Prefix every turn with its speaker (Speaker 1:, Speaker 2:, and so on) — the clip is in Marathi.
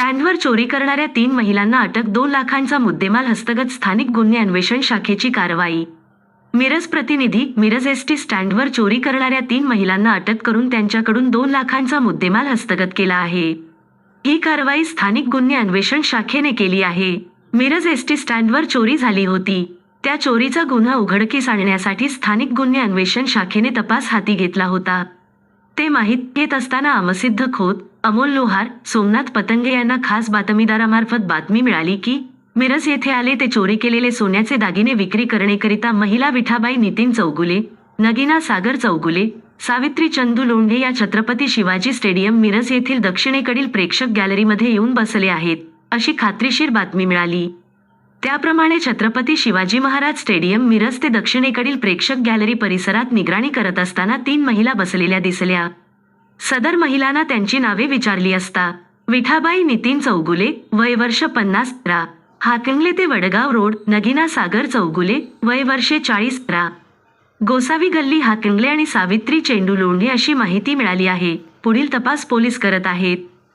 Speaker 1: स्टँडवर चोरी करणाऱ्या तीन महिलांना अटक दोन लाखांचा मुद्देमाल हस्तगत स्थानिक गुन्हे अन्वेषण शाखेची कारवाई. मिरज प्रतिनिधी मिरज एस टी स्टँडवर चोरी करणाऱ्या तीन महिलांना अटक करून त्यांच्याकडून दोन लाखांचा मुद्देमाल हस्तगत केला आहे. ही कारवाई स्थानिक गुन्हे अन्वेषण शाखेने केली आहे. मिरज एस टी स्टँडवर चोरी झाली होती. त्या चोरीचा गुन्हा उघडकीस आणण्यासाठी स्थानिक गुन्हे अन्वेषण शाखेने तपास हाती घेतला होता. ते माहीत घेत असताना अमसिद्ध खोत अमोल लोहार सोमनाथ पतंगे यांना खास बातमीदारामार्फत बातमी मिळाली की मिरज येथे आले ते चोरी केलेले सोन्याचे दागिने विक्री करण्याकरिता महिला विठाबाई नितीन चौगुले नगिना सागर चौगुले सावित्री चंदू लोंढे या छत्रपती शिवाजी स्टेडियम मिरज येथील दक्षिणेकडील प्रेक्षक गॅलरीमध्ये येऊन बसले आहेत अशी खात्रीशीर बातमी मिळाली. त्याप्रमाणे छत्रपती शिवाजी महाराज स्टेडियम मिरज ते दक्षिणेकडील प्रेक्षक गॅलरी परिसरात निगराणी करत असताना तीन महिला बसलेल्या दिसल्या. सदर महिलांना त्यांची नावे विचारली असता. विठाबाई नितीन चौगुले वय वर्ष पन्नास रा. हाकंगले ते वडगाव रोड नगिना सागर चौगुले वय वर्षे चाळीस रा. गोसावी गल्ली हाकंगले आणि सावित्री चेंडू लोंढे अशी माहिती मिळाली आहे. पुढील तपास पोलीस करत आहेत.